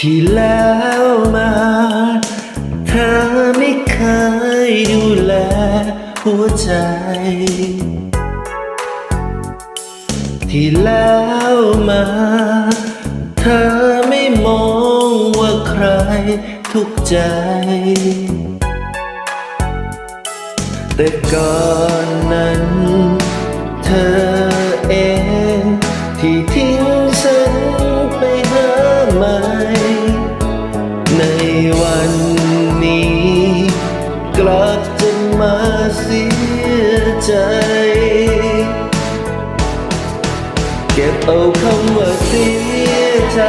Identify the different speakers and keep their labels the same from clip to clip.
Speaker 1: ที่แล้วมา เธอไม่เคยดูแลหัวใจ ที่แล้วมา เธอไม่มองว่าใครทุกใจ แต่ก่อนนั้น ใจ เก็บเอาคำว่าเสียใจ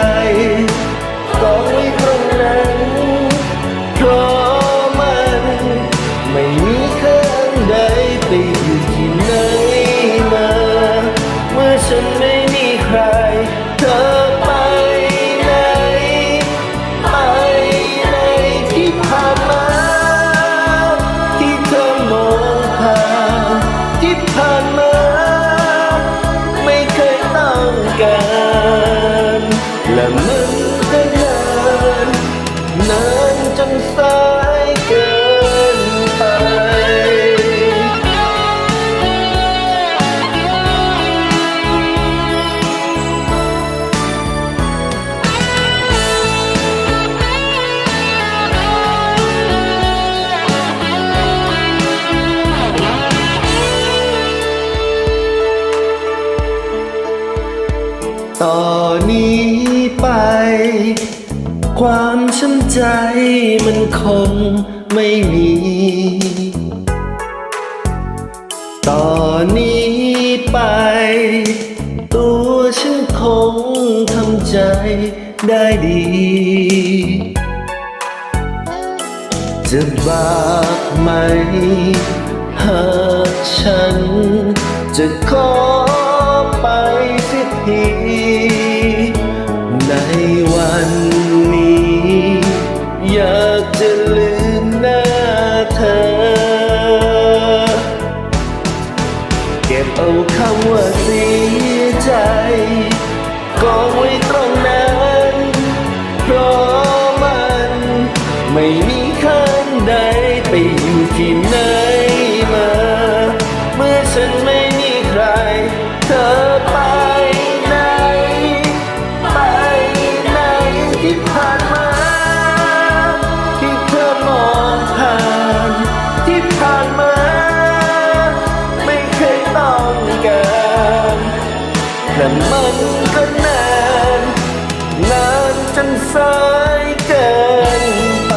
Speaker 1: และมันก็นานนานจนสายเกินไป ตอนนี้ ความช้ำใจมันคงไม่มี ต่อนนี้ไป ตัวฉันคงทำใจได้ดี จะบากไหม หากฉันจะขอไปสิที วันนี้ อยากจะลืมหน้าเธอ เก็บเอาคำว่าเสียใจกองไว้ตรงนั้น เพราะมันไม่มีคันใดไปอยู่ที่ไหน แต่มันก็นานนานจนสายเกินไป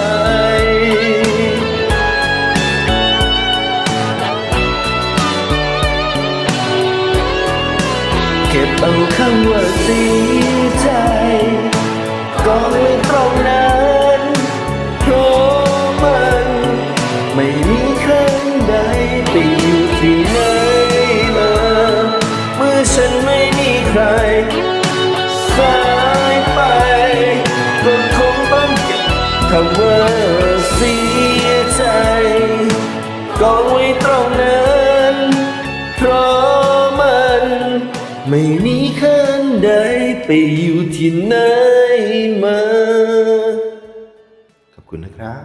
Speaker 1: เก็บเอาคำว่าสีใจ ใครสายไปก็คงต้องเก็บคำว่าเสียใจกองไว้ตรงนั้นเพราะมันไม่มีคันใดไปอยู่ที่ไหนมา ขอบคุณนะครับ